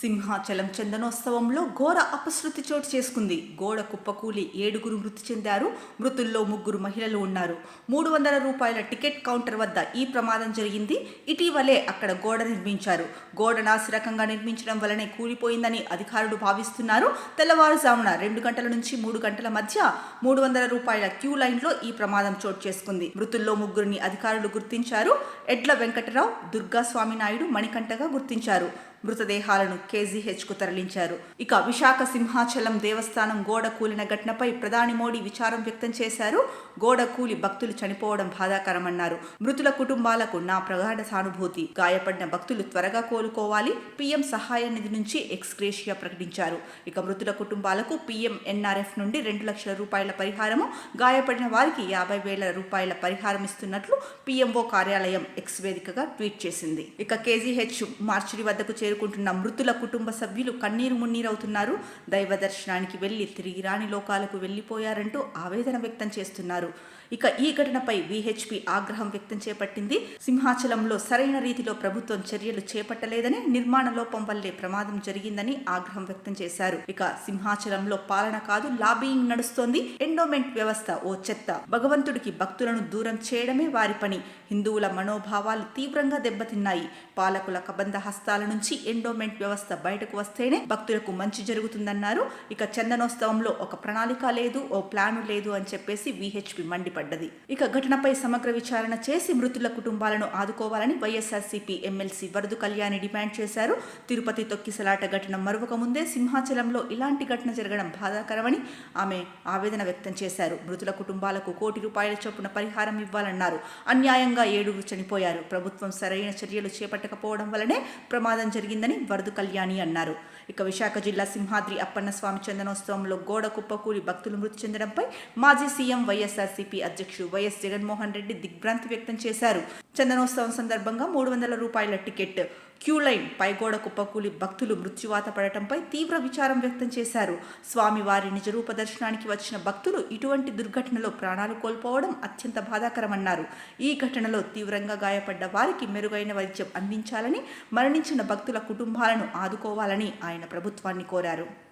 సింహాచలం చందనోత్సవంలో ఘోర అపశృతి చోటు చేసుకుంది. గోడ కుప్పకూలి ఏడుగురు మృతి చెందారు. మృతుల్లో ముగ్గురు మహిళలు ఉన్నారు. మూడు వందల రూపాయల టికెట్ కౌంటర్ వద్ద ఈ ప్రమాదం జరిగింది. ఇటీవలే అక్కడ గోడ నిర్మించారు. గోడ నాసిరకంగా నిర్మించడం వలనే కూలిపోయిందని అధికారులు భావిస్తున్నారు. తెల్లవారుజామున రెండు గంటల నుంచి మూడు గంటల మధ్య మూడు వందల రూపాయల క్యూ లైన్లో ఈ ప్రమాదం చోటు చేసుకుంది. మృతుల్లో ముగ్గురిని అధికారులు గుర్తించారు. ఎడ్ల వెంకటరావు దుర్గాస్వామి నాయుడు మణికంఠగా గుర్తించారు. మృతదేహాలను కేజీహెచ్కు తరలించారు. ఇక విశాఖ సింహాచలం దేవస్థానం గోడ కూలిన ఘటనపై ప్రధాని మోడీ విచారం వ్యక్తం చేశారు. గోడ కూలి భక్తులు చనిపోవడం బాధాకరమన్నారు. మృతుల కుటుంబాలకు నా ప్రగాఢ సానుభూతి. గాయపడిన భక్తులు త్వరగా కోలుకోవాలి. పీఎం సహాయ నిధి నుంచి ఎక్స్గ్రేషియా ప్రకటించారు. ఇక మృతుల కుటుంబాలకు పీఎం ఎన్ఆర్ఎఫ్ నుండి రెండు లక్షల రూపాయల పరిహారము గాయపడిన వారికి యాభై వేల రూపాయల పరిహారం ఇస్తున్నట్లు పీఎంఓ కార్యాలయం ఎక్స్ వేదికగా ట్వీట్ చేసింది. ఇక కేజీహెచ్ మార్చిడి వద్దకు చేరు చేరుకుంటున్న మృతుల కుటుంబ సభ్యులు కన్నీరు మున్నీరవుతున్నారు దైవ దర్శనానికి వెళ్ళి తిరిగి రాని లోకాలకు వెళ్ళిపోయారంటూ ఆవేదన వ్యక్తం చేస్తున్నారు. ఇక ఈ ఘటనపై విహెచ్పి ఆగ్రహం వ్యక్తం చేపట్టింది. సింహాచలంలో సరైన రీతిలో ప్రభుత్వం చర్యలు చేపట్టలేదని నిర్మాణ లోపం వల్లే ప్రమాదం జరిగిందని ఆగ్రహం వ్యక్తం చేశారు. ఇక సింహాచలంలో పాలన కాదు లాబీయింగ్ నడుస్తోంది. ఎండోమెంట్ వ్యవస్థ ఓ చెత్త. భగవంతుడికి భక్తులను దూరం చేయడమే వారి పని. హిందువుల మనోభావాలు తీవ్రంగా దెబ్బతిన్నాయి. పాలకుల కబంధ హస్తాల నుంచి ఎండోమెంట్ వ్యవస్థ బయటకు వస్తేనే భక్తులకు మంచి జరుగుతుందన్నారు. ఇక చందనోత్సవంలో ఒక ప్రణాళిక లేదు ఓ ప్లాను లేదు అని చెప్పేసి విహెచ్పి మండిపడ్డది. ఇక ఘటనపై సమగ్ర విచారణ చేసి మృతుల కుటుంబాలను ఆదుకోవాలని YSRCP MLC Varudu Kalyani demand చేశారు. తిరుపతి తొక్కిసలాట ఘటన మరొక ముందే సింహాచలంలో ఇలాంటి ఘటన జరగడం బాధాకరమని ఆమె ఆవేదన వ్యక్తం చేశారు. మృతుల కుటుంబాలకు కోటి రూపాయల చొప్పున పరిహారం ఇవ్వాలన్నారు. అన్యాయంగా ఏడుగురు చనిపోయారు. ప్రభుత్వం సరైన చర్యలు చేపట్టకపోవడం వల్లనే ప్రమాదం జరిగింది. జరిగిందని వరదు కళ్యాణి అన్నారు. ఇక విశాఖ జిల్లా సింహాద్రి అప్పన్న స్వామి చందనోత్సవంలో గోడ కుప్పకూలి భక్తులు మృతి చెందడంపై మాజీ సీఎం వైఎస్ఆర్సీపీ అధ్యక్షుడు వైఎస్ జగన్మోహన్ రెడ్డి దిగ్భ్రాంతి వ్యక్తం చేశారు. చందనోత్సవం సందర్భంగా మూడు వందల రూపాయల టికెట్ క్యూ లైన్ పైగోడ కుప్పకూలి భక్తులు మృత్యువాత పడటంపై తీవ్ర విచారం వ్యక్తం చేశారు. స్వామివారి నిజరూప దర్శనానికి వచ్చిన భక్తులు ఇటువంటి దుర్ఘటనలో ప్రాణాలు కోల్పోవడం అత్యంత బాధాకరమన్నారు. ఈ ఘటనలో తీవ్రంగా గాయపడ్డ వారికి మెరుగైన వైద్యం అందించాలని మరణించిన భక్తుల కుటుంబాలను ఆదుకోవాలని ఆయన ప్రభుత్వాన్ని కోరారు.